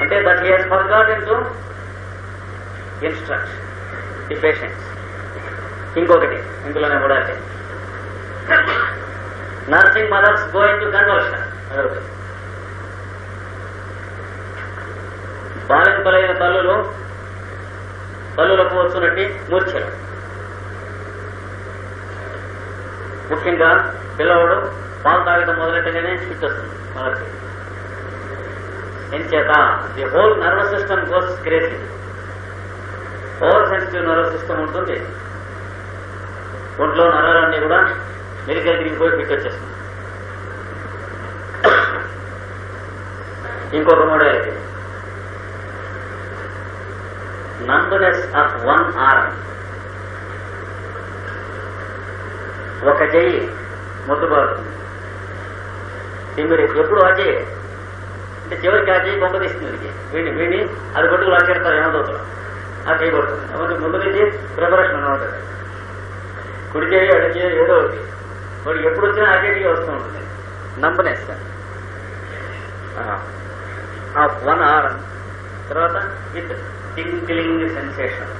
అంటే that he has forgotten to instruct the patients ఇంకొకటి ఇందులోనే కూడా అంటే nursing mothers going to conversion అదొకటి. బాలింపలైన తల్లులు తల్లులకు వస్తున్నట్టు మూర్ఛలు. ముఖ్యంగా పిల్లవాడు పాలు తాగడం మొదలెట్టగానే ఫిట్ వస్తుంది. మదర్కి ఎంచేత. The whole nervous system goes crazy over sensitive nervous system ఉంటుంది. ఒంట్లో నరాలన్నీ కూడా మెలికలు తిరిగిపోయి ఫిట్ వచ్చేస్తుంది. ఇంకొక మోడల్ అయితే నంబనెస్ ఆఫ్ వన్ ఆర్మ్ ఒక చెయ్యి ముద్దుబారుతుంది మీరు ఎప్పుడు అజయ్ అంటే చివరికి ఆ చేయి కొంప తీస్తుంది వీడి వీడి అది పట్టుకు లాక్కెడతారు ఏమవుతుంది ఆ చేయి పడుతుంది కాబట్టి ముందు నుంచి ప్రిపరేషన్ ఉంటుంది కుడి చేయి అడి చేయి ఏదో ఒకటి. వాడు ఎప్పుడు వచ్చినా ఆ చేయి వస్తూ ఉంటుంది. నంబనెస్ ఆ వన్ ఆర్ తర్వాత విత్ టింక్లింగ్ సెన్సేషన్.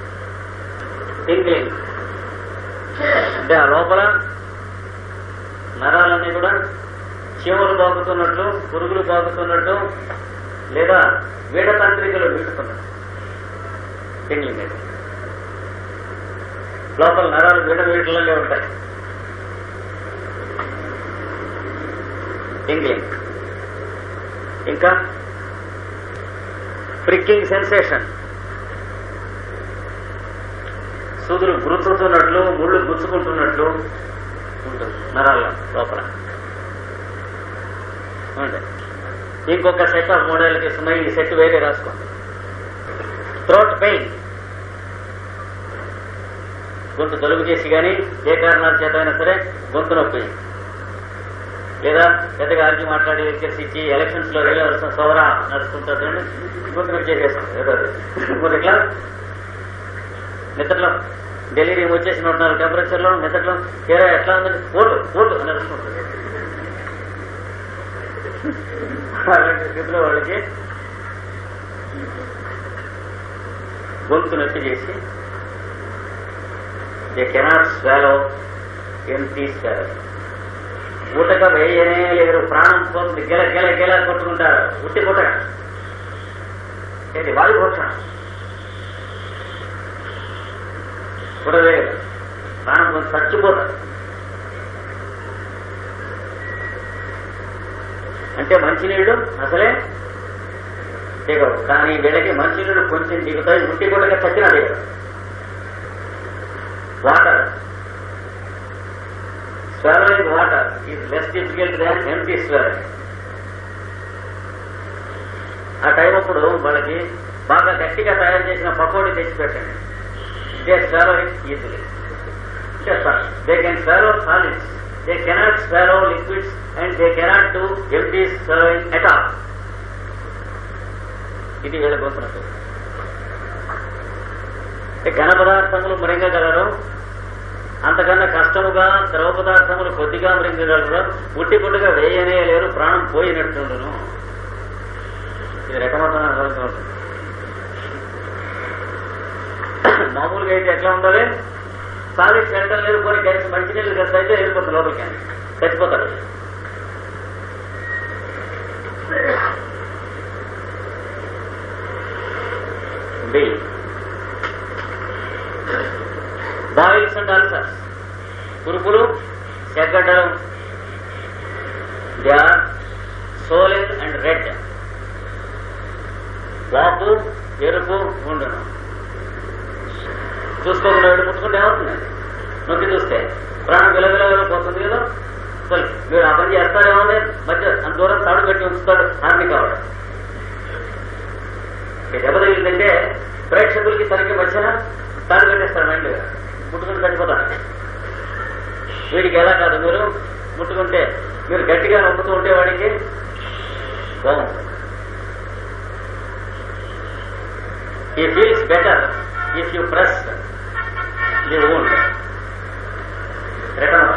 టింక్లింగ్. అంటే ఆ లోపల నరాలన్నీ కూడా చీమలు బాగుతున్నట్లు పురుగులు బాగుతున్నట్లు లేదా వీడతంత్రికలు వీడుతున్నట్టు. టింగ్లింగ్ అంటే లోపల నరాలు వీడ వీటిలోనే ఉంటాయి. టింగ్లింగ్ ఇంకా. Pricking sensation. సూదులు గుర్తుతున్నట్లు ముళ్ళు గుచ్చుకుంటున్నట్లు ఉంటుంది నరాల లోపల. చూడండి. ఇంకొక సెట్ ఆఫ్ మోడల్కి ఇస్తున్నాయి ఈ సెట్ వేరే రాసుకోండి థ్రోట్ పెయిన్. గొంతు తొలుగు చేసి కానీ ఏ కారణాల చేత అయినా సరే గొంతు నొప్పి. లేదా పెద్దగా అరిచి మాట్లాడి వచ్చేసి ఇచ్చి ఎలక్షన్స్లో వెళ్ళి సోరా నడుస్తుంటారు గొంతు నొప్పి చేసేస్తాం. ఏదో ఇట్లా నిద్రలో. డెలివరీ వచ్చేసి ఉంటున్నారు టెంపరేచర్లో నిద్రలో. తీరా ఎట్లా ఉందండి? పోటు పోటు అని అలాంటి స్థితిలో వాళ్ళకి గొంతు నొప్పి చేసి దే కెనాట్ స్వాలో ఏం స్వాలో. ఊటక వేయనే లేరు ప్రాణం పోతుంది గెల గెల గెల కొట్టుకుంటారు. ఉట్టి పుట్టక ఏంటి వాయు పోషణ పుడవే ప్రాణం పోతుంది చచ్చిపోతారు. అంటే మంచినీళ్ళు అసలే దిగవు. కానీ వీళ్ళకి మంచినీళ్ళు కొంచెం దిగుతాయి. ముట్టి గుడ్డగా చచ్చినా దిగదు water swallowing water is less difficult than empty swallowing ఆ టైం అప్పుడు వాళ్ళకి బాగా గట్టిగా తయారు చేసిన pakodi తెచ్చిపెట్టండి. They swallowing easily they can swallow solids they cannot swallow liquids and they cannot do empty swallowing at all ఇది వీళ్ళ కోసం ఘన పదార్థములు మృంగగలరు అంతకన్నా కష్టముగా ద్రవ పదార్థములు కొద్దిగా మృంగగలరు ఉట్టి పుట్టుగా వేయనే లేరు ప్రాణం పోయినట్టుండును. ఇది రెకమతం మామూలుగా అయితే ఎట్లా ఉండాలి సాలిడ్స్ సెంటర్ లేదు కొన్ని కలిసి మంచినీళ్ళు కలిసి అయితే వెళ్ళిపోతుంది లోపలికి. చచ్చిపోతారు బాయిల్స్ అండ్ అల్సర్స్ కురుపులు సెగ్గడ్డలు they are swollen and red. వాపు ఎరుపు ఉండను చూసుకోకుండా వెళ్ళి ముట్టుకుంటే ఏమవుతుంది? నొక్కి చూస్తే. ప్రాణం విలవిల పోతుంది కదా? అసలు మీరు ఆ పని చేస్తారేమో మధ్య అంత దూరం తాడు కట్టి ఉంచుతాడు ఆర్మీ కావడం. ఇక దెబ్బ తగిలిందంటే ప్రేక్షకులకి తనకి మధ్యన తాడు కట్టేస్తాడు మైండ్ ముట్టుకుని చచ్చిపోతాడు వీడికి ఎలా కాదు మీరు? ముట్టుకుంటే మీరు గట్టిగా నొక్కుతూ ఉంటే వాడికి బాగుంటుంది ఈ feels better if you press the wound. Return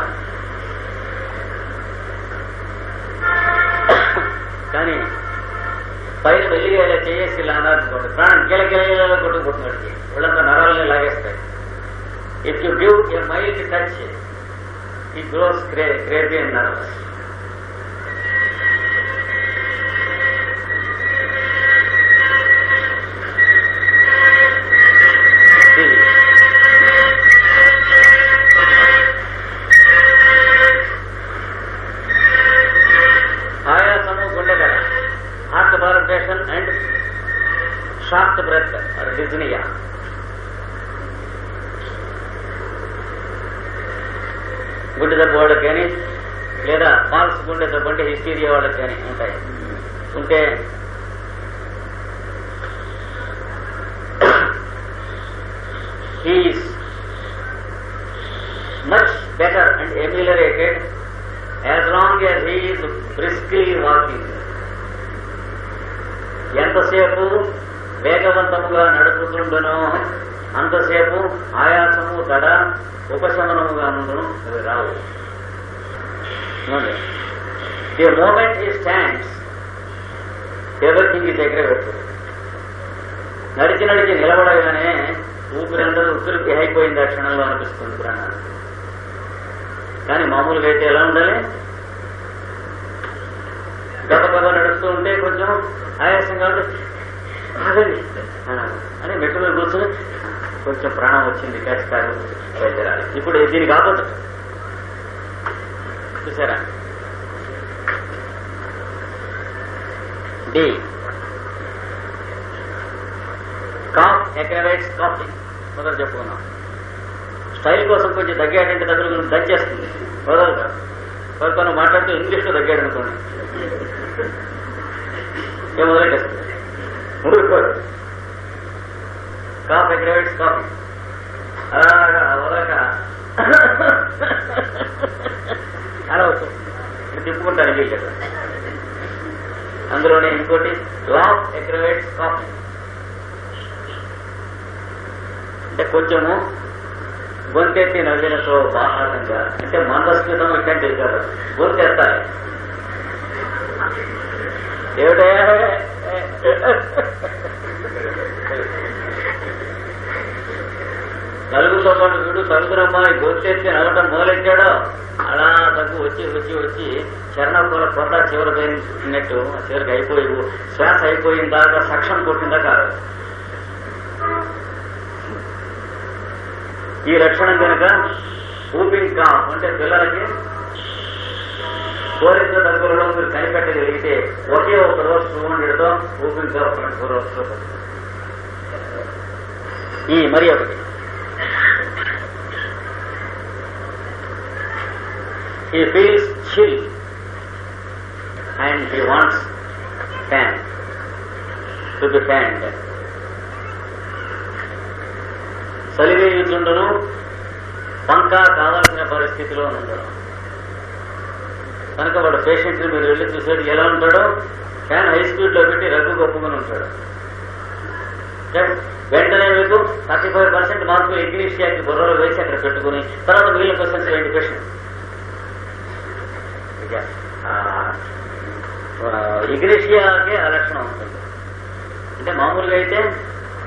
కానీ పైన వెళ్ళి చేసి ఇలా అన్నారు ప్రాణం గిలగిల కొట్టుకుంటున్నాడు వీళ్ళంతా నరాలని లాగేస్తాయి if you give a mild touch he goes cra crazy and nervous గుండె దెబ్బ వాళ్ళకి కానీ లేదా పాల్స్ గుండె దెబ్బ అంటే హిస్టీరియా వాళ్ళకి కానీ ఉంటాయి. ఉంటే he's much better and ameliorated as long as he's briskly walking ఎంతసేపు వేగవంతముగా నడుపుతుండనో అంతసేపు ఆయాసము దడ ఉపశమనముగా ఉండును అవి రావు. The moment he stands everything దగ్గర పెట్టు. నడిచి నడిచి నిలబడగానే ఊపిరందరూ ఉక్కిరికి అయిపోయింది ఆ క్షణంలో అనిపిస్తుంది ప్రాణాలు. కానీ మామూలుగా అయితే ఎలా ఉండాలి? గత గత నడుస్తూ ఉంటే కొంచెం ఆయాసంగా కాబట్టి ఆగండి. అని మెట్టు మీద కూర్చొని కొంచెం ప్రాణం వచ్చింది కష్టాలు బయలుదేరాలి ఇప్పుడు దీని ఆపోజిట్. చూసారా? డి. Cough aggravates coffee. మొదలు చెప్పుకున్నాం స్టైల్ కోసం కొంచెం తగ్గాడంటే దగ్గర దంచేస్తుంది వదలదు ఎవరితో మాట్లాడుతూ ఇంగ్లీష్లో తగ్గాడు అనుకోండి. ఏ మొదలెట్టేస్తుంది ఊరుకోడు కాఫీ ఎగ్రవేట్స్ కాఫీ అలాగా వదలక అలా వస్తుంది తిప్పుకుంటాను వీళ్ళు అందులోనే ఇంకోటి లాస్ ఎగ్రవేట్స్ కాఫీ అంటే కొంచెము గొంతెత్తి నవ్వినతో బాహాటంగా అంటే మందస్మితం ఇట్లాంటి చేశారు గొంతెత్తాలి. ఏమిటే? నలుగురితో వీడు తలుగురమ్మాయి గోచేసి నవ్వటం మొదలెట్టాడో అలా తగ్గు వచ్చి వచ్చి వచ్చి చరణకూల చివరి పోయినట్టు చివరికి అయిపోయి శ్వాస అయిపోయిన దాకా సక్షం కొట్టిందా కాదు. ఈ లక్షణం కనుక ఊపింగ్ కా అంటే పిల్లలకి కోరిక దగ్గరలో మీరు కనిపెట్టగలిగితే ఒకే ఒక రోజు టూ హండ్రెడ్తో ఊపింగ్ కా ఒక ఫోర్ ఈ మరి ఒకటి. ఈ feels chill and he wants fan to be fanned చలివేయుచుండును పంకా కావాల్సిన పరిస్థితిలో ఉండడం కనుక వాడు పేషెంట్ని మీరు వెళ్ళి చూసేది ఎలా ఉంటాడో ఫ్యాన్ హై స్పీడ్లో పెట్టి రగ్గు గొప్పగానే ఉంటాడు. వెంటనే మీకు థర్టీ ఫైవ్ పర్సెంట్ మార్కులు ఇంగ్లీషియాకి బుర్రలో వేసి అక్కడ పెట్టుకుని తర్వాత మిగిలిన క్వశ్చన్స్ ఏంటి? ఇగ్రేషియాకే ఆ లక్షణం ఉంటుంది. అంటే మామూలుగా అయితే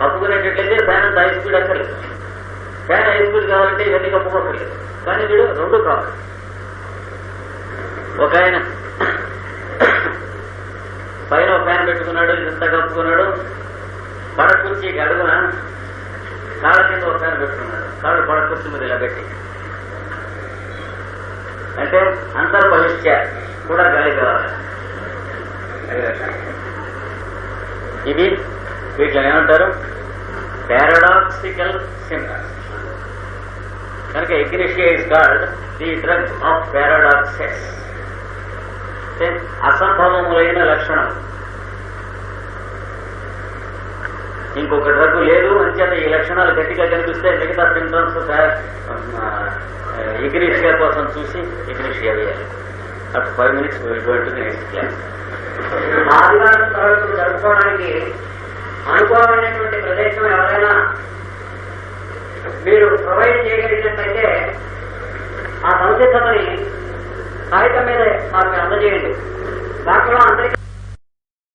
కప్పుకునేటట్లయితే ఫ్యాన్ అంత హై స్పీడ్ అక్కర్లేదు ఫ్యాన్ హై స్పీడ్ కావాలంటే ఇవన్నీ కప్పుకోకర్లేదు కానీ వీడు రెండు కావాలి. ఒక ఆయన పైన ఫ్యాన్ పెట్టుకున్నాడు ఇంత కప్పుకున్నాడు. పడకుర్చీకి అడుగున కాళ్ళ కింద ఒక ఫ్యాన్ పెట్టుకున్నాడు. కాళ్ళు పడకుర్చీ మీద ఇలా పెట్టి. అంటే అంతర్బహిష్య కూడా గాలి కావాలి ఇది వీటిలో ఏమంటారు? పారాడాక్సికల్ సింటమ్స్ కనుక ignatia is called the drug of paradoxes. అసంభవములైన లక్షణం. ఇంకొక డ్రగ్ లేదు అంచేత ఈ లక్షణాలు గట్టిగా కనిపిస్తే మిగతా సింటమ్స్ ఎగ్నిషియా కోసం చూసి ఎగ్నిషియా వేయాలి. అప్పుడు five minutes going next class ఆదివారం తరగతులు జరుపుకోవడానికి అనుకూలమైనటువంటి ప్రదేశం ఎవరైనా మీరు ప్రొవైడ్ చేయగలిగినట్లయితే ఆ సంసిద్ధతని కాగితం మీద మాకు అందజేయండి. దాంట్లో అందరికీ